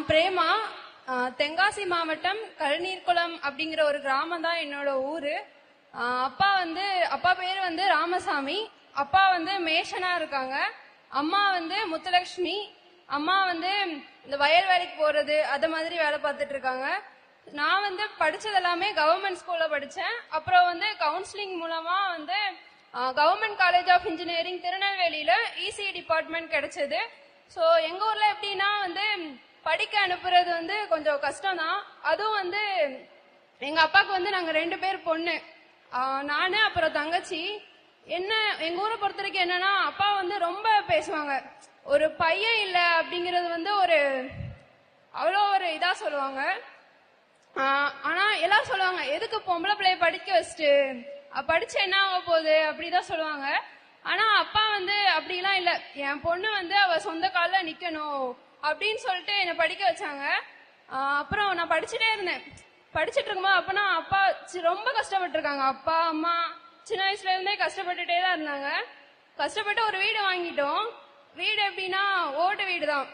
நான் பிரேமா தென்காசி மாவட்டம் கழுநீர்குளம் அப்படிங்கிற ஒரு கிராமம் தான் என்னோட ஊரு. அப்பா வந்து அப்பா பேர் வந்து ராமசாமி. அப்பா வந்து மேஷனா இருக்காங்க. அம்மா வந்து முத்துலட்சுமி அம்மா வந்து இந்த வயல் வேலைக்கு போறது அது மாதிரி வேலை பார்த்துட்டு இருக்காங்க. நான் வந்து படிச்சது எல்லாமே கவர்மெண்ட் ஸ்கூல்ல படிச்சேன். அப்புறம் வந்து கவுன்சிலிங் மூலமா வந்து கவர்மெண்ட் காலேஜ் ஆஃப் இன்ஜினியரிங் திருநெல்வேலியில இசி டிபார்ட்மெண்ட் கிடைச்சது. ஸோ எங்க ஊர்ல எப்படின்னா வந்து படிக்க அனுப்புறது வந்து கொஞ்சம் கஷ்டம் தான் அதுவும் வந்து எங்க அப்பாவுக்கு வந்து நாங்க ரெண்டு பேர் பொண்ணு. நானு அப்புறம் தங்கச்சி. என்ன எங்க ஊரை பொறுத்த வரைக்கும் என்னன்னா அப்பா வந்து ரொம்ப பேசுவாங்க. ஒரு பையன் இல்ல அப்படிங்கறது வந்து ஒரு அவ்வளோ ஒரு இதா சொல்லுவாங்க. ஆனா எல்லாம் சொல்லுவாங்க எதுக்கு பொம்பளை பிள்ளைய படிக்க வச்சுட்டு? அஹ் படிச்சு என்ன ஆக போகுது? அப்படிதான் சொல்லுவாங்க. ஆனா அப்பா வந்து அப்படிலாம் இல்ல. என் பொண்ணு வந்து அவ சொந்த காலில் நிக்கணும். அப்படின்னு சொல்லிட்டு என்னை படிக்க வச்சாங்க. அப்புறம் நான் படிச்சுட்டே இருந்தேன். படிச்சுட்டு இருக்கும்போது அப்பனா அப்பா சி- ரொம்ப கஷ்டப்பட்டிருக்காங்க. அப்பா அம்மா சின்ன வயசுல இருந்தே கஷ்டப்பட்டுட்டே தான் இருந்தாங்க. கஷ்டப்பட்டு ஒரு வீடு வாங்கிட்டோம். வீடு எப்படின்னா ஓட்டு வீடு தான்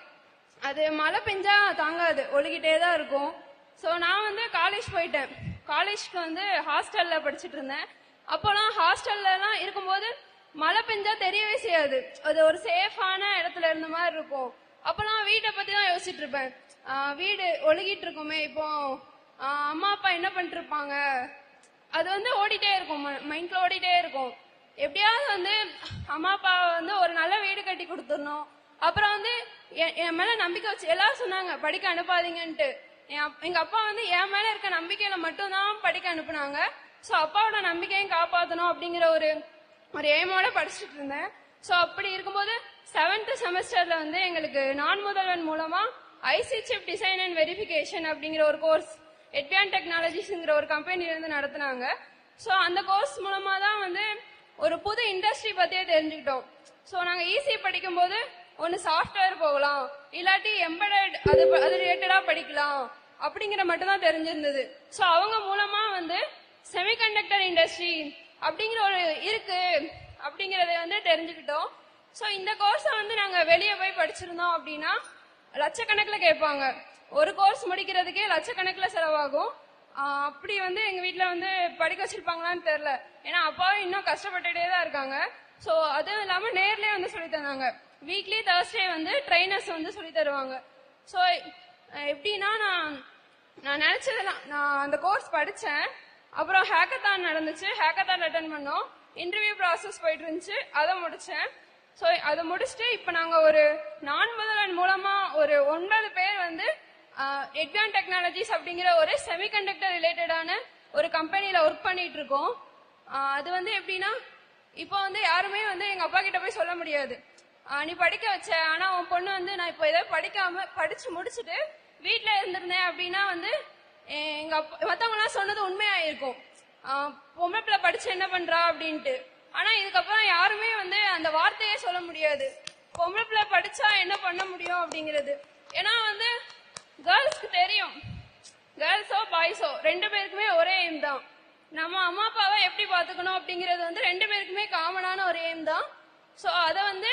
அது மழை பெஞ்சா தாங்காது. ஒழுகிட்டே தான் இருக்கும். ஸோ நான் வந்து காலேஜ் போயிட்டேன். காலேஜ்க்கு வந்து ஹாஸ்டல்ல படிச்சுட்டு இருந்தேன். அப்போலாம் ஹாஸ்டல்லலாம் இருக்கும்போது மழை பெஞ்சா தெரியவே செய்யாது. அது ஒரு சேஃபான இடத்துல இருந்த மாதிரி இருக்கும். அப்போலாம் வீ பத்தி தான் யோசிச்சுட்டு இருப்பேன். வீடு ஒழுகிட்டு இருக்குமே இப்போ அம்மா அப்பா என்ன பண்ணிட்டு இருப்பாங்க அது வந்து ஓடிட்டே இருக்கும் மைண்ட்ல ஓடிட்டே இருக்கும். எப்படியாவது வந்து அம்மா அப்பா வந்து ஒரு நல்ல வீடு கட்டி கொடுத்துடணும். அப்புறம் வந்து என் என் மேல நம்பிக்கை வச்சு எல்லாரும் சொன்னாங்க படிக்க அனுப்பாதீங்கன்ட்டு. என் அப்- எங்க அப்பா வந்து என் மேல இருக்க நம்பிக்கையில மட்டும்தான் படிக்க அனுப்புனாங்க. சோ அப்பாவோட நம்பிக்கையும் காப்பாத்தணும் அப்படிங்கிற ஒரு ஒரு எய்மோட படிச்சுட்டு இருந்தேன். சோ அப்படி இருக்கும்போது செவன்த் செமஸ்டர்ல வந்து எங்களுக்கு நான் முதல்வன் மூலமா IC chip design and verification அப்படிங்கிற ஒரு கோர்ஸ் எட்வியான் டெக்னாலஜிஸ்ங்கிற ஒரு கம்பெனில இருந்து நடத்துனாங்க. ஸோ அந்த கோர்ஸ் மூலமா தான் வந்து ஒரு புது இண்டஸ்ட்ரி பத்தியே தெரிஞ்சுக்கிட்டோம். ஸோ நாங்க ஈஸி படிக்கும்போது ஒன்னு சாஃப்ட்வேர் போகலாம் இல்லாட்டி எம்பெடட் அது அது ரிலேட்டடா படிக்கலாம் அப்படிங்கிற மட்டும் தான் தெரிஞ்சிருந்தது. ஸோ அவங்க மூலமா வந்து செமிகண்டக்டர் இண்டஸ்ட்ரி அப்படிங்கிற ஒரு இருக்கு அப்படிங்கறத வந்து தெரிஞ்சுக்கிட்டோம். சோ இந்த கோர்ஸை வந்து நாங்க வெளியே போய் படிச்சிருந்தோம் அப்படின்னா லட்சக்கணக்கில் கேட்பாங்க. ஒரு கோர்ஸ் முடிக்கிறதுக்கே லட்சக்கணக்கில் செலவாகும். அப்படி வந்து எங்க வீட்டில் வந்து படிக்க வச்சிருப்பாங்களான்னு தெரியல. ஏன்னா அப்பாவும் இன்னும் கஷ்டப்பட்டுட்டே தான் இருக்காங்க. சோ அதுவும் இல்லாம நேர்லயே வந்து சொல்லி தந்தாங்க. வீக்லி தேர்ஸ்டே வந்து ட்ரைனர்ஸ் வந்து சொல்லி தருவாங்க. சோ எப்படின்னா நான் நான் நினைச்சதெல்லாம் நான் அந்த கோர்ஸ் படிச்சேன். அப்புறம் ஹேக்கத்தான் நடந்துச்சு. ஹேக்கத்தான் அட்டன் பண்ணோம். இன்டர்வியூ ப்ராசஸ் போயிட்டு இருந்துச்சு. அதை முடிச்சேன். ஸோ அதை முடிச்சுட்டு இப்போ நாங்கள் ஒரு நான் முதலன் மூலமா ஒரு ஒன்பது பேர் வந்து எக்ஸாம் டெக்னாலஜிஸ் அப்படிங்கிற ஒரு செமிகண்டக்டர் ரிலேட்டடான ஒரு கம்பெனியில் ஒர்க் பண்ணிட்டு இருக்கோம். அது வந்து எப்படின்னா இப்போ வந்து யாருமே வந்து எங்க அப்பா கிட்ட போய் சொல்ல முடியாது. நீ படிக்க வச்ச ஆனா உன் பொண்ணு வந்து நான் இப்போ ஏதாவது படிக்காம படிச்சு முடிச்சுட்டு வீட்டில் இருந்திருந்தேன் அப்படின்னா வந்து எங்கள் எங்க அப்பா மத்தவங்க எல்லாம் சொன்னது உண்மையாயிருக்கும். ஆஹ் பொம்பளை பிள்ளை படிச்சு என்ன பண்றா அப்படின்ட்டு. ஆனா இதுக்கப்புறம் யாருமே வந்து அந்த வார்த்தையே சொல்ல முடியாது. பொம்பளை பிள்ளை படிச்சா என்ன பண்ண முடியும் அப்படிங்கிறது. ஏன்னா வந்து கேர்ள்ஸ்க்கு தெரியும். கேர்ள்ஸோ பாய்ஸோ ரெண்டு பேருக்குமே ஒரே எய்ம் தான். நம்ம அம்மா அப்பாவை எப்படி பாத்துக்கணும் அப்படிங்கறது வந்து ரெண்டு பேருக்குமே காமனான ஒரு எய்ம் தான். சோ அத வந்து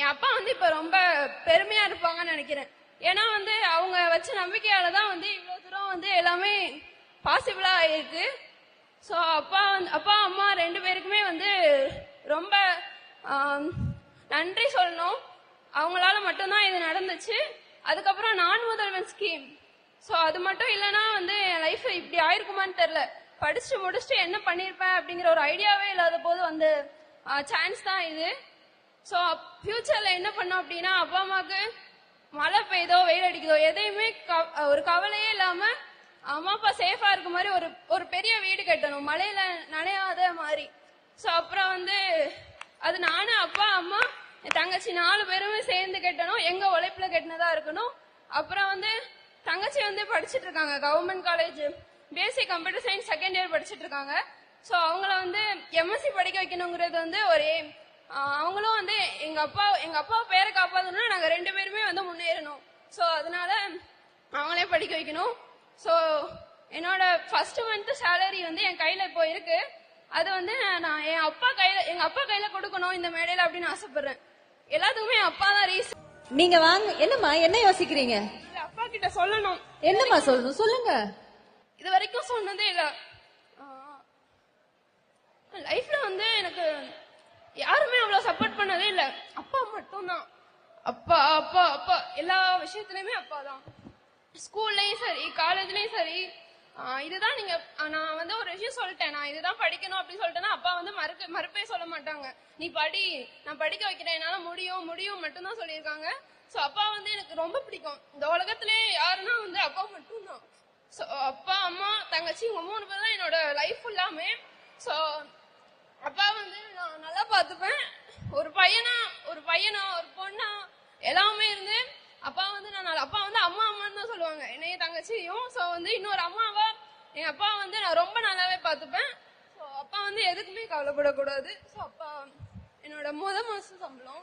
என் அப்பா வந்து இப்ப ரொம்ப பெருமையா இருப்பாங்கன்னு நினைக்கிறேன். ஏன்னா வந்து அவங்க வச்ச நம்பிக்கையால தான் வந்து இவ்வளவு தூரம் வந்து எல்லாமே பாசிபிளா ஆயிருக்கு சோ அப்பா வந்து அப்பா அம்மா ரெண்டு பேருக்குமே வந்து ரொம்ப நன்றி சொல்லணும். அவங்களால மட்டும்தான் இது நடந்துச்சு. அதுக்கப்புறம் நான் முதல்வன் ஸ்கீம் சோ அது மட்டும் இல்லைன்னா வந்து என் லைஃப் இப்படி ஆயிருக்குமான்னு தெரியல. படிச்சு முடிச்சுட்டு என்ன பண்ணிருப்பேன் அப்படிங்கிற ஒரு ஐடியாவே இல்லாத போது வந்து சான்ஸ் தான் இது. சோ ஃபியூச்சர்ல என்ன பண்ணோம் அப்படின்னா அப்பா அம்மாவுக்கு மழை பெய்யுதோ வெயில் அடிக்குதோ எதையுமே ஒரு கவலையே இல்லாம அம்மா அப்பா சேஃபா இருக்க மாதிரி ஒரு ஒரு பெரிய வீடு கட்டணும். மழையில நனையாத மாதிரி. சோ அப்புறம் வந்து அது நானும் அப்பா அம்மா என் தங்கச்சி நாலு பேருமே சேர்ந்து கட்டணும். எங்க உழைப்புல கட்டினதா இருக்கணும். அப்புறம் வந்து தங்கச்சி வந்து படிச்சுட்டு இருக்காங்க. Government college basic computer science second year படிச்சிட்டு இருக்காங்க. சோ அவங்கள வந்து எம்எஸ்சி படிக்க வைக்கணுங்கிறது வந்து ஒரு எய்ம் அவங்களும் வந்து எங்க அப்பா எங்க அப்பா பேரை காப்பாற்றணும்னா நாங்க ரெண்டு பேருமே வந்து முன்னேறணும். சோ அதனால அவங்களே படிக்க வைக்கணும். சோ என்னோட ஃபர்ஸ்ட் மந்த் சேலரி வந்து என் கையில இப்போ இருக்கு. அது வந்து நான் என் அப்பா கையில எங்க அப்பா கையில கொடுக்கணும் இந்த மேடையில அப்படின்னு ஆசைப்படுறேன். எல்லாத்துக்குமே என் அப்பா தான் ரீசன் நீங்க வாங்க என்னம்மா என்ன யோசிக்கிறீங்க? அப்பா கிட்ட சொல்லணும். என்னம்மா சொல்லணும்? சொல்லுங்க. இது வரைக்கும் சொன்னதே இல்ல. லைஃப்ல வந்து எனக்கு யாருமே அவ்வளவு சப்போர்ட் பண்ணதே இல்ல. அப்பா மட்டும்தான். அப்பா அப்பா அப்பா எல்லா விஷயத்துலயுமே அப்பா தான். ஸ்கூல்லையும் சரி காலேஜ்லயும் சரி இதுதான் நீங்க நான் வந்து ஒரு விஷயம் சொல்லிட்டேன். நான் இதுதான் படிக்கணும் அப்படின்னு சொல்லிட்டேன்னா அப்பா வந்து மறுக்க மறுப்பே சொல்ல மாட்டாங்க. நீ படி நான் படிக்க வைக்கிறேன் என்னால முடியும் முடியும் மட்டும்தான் சொல்லியிருக்காங்க. சோ அப்பா வந்து எனக்கு ரொம்ப பிடிக்கும். இந்த உலகத்திலே யாருன்னா வந்து அப்பா மட்டும்தான். சோ அப்பா அம்மா தங்கச்சி இவங்க மூணு பேர் தான் என்னோட லைஃப் ஃபுல்லாமே சோ அப்பா வந்து நான் நல்லா பார்த்துப்பேன். ஒரு பையனா ஒரு பையனா ஒரு பொண்ணா எல்லாமே இருந்து அப்பா வந்து நான் அப்பா வந்து அம்மா அம்மான்னு தான் சொல்லுவாங்க ஸோ சோ வந்து இன்னொரு அம்மாவா எங்க அப்பா வந்து நான் ரொம்ப நல்லாவே பார்த்துப்பேன். சோ அப்பா வந்து எதுக்குமே கவலைப்படக்கூடாது. சோ அப்பா என்னோட முத மாசம் சம்பளம்.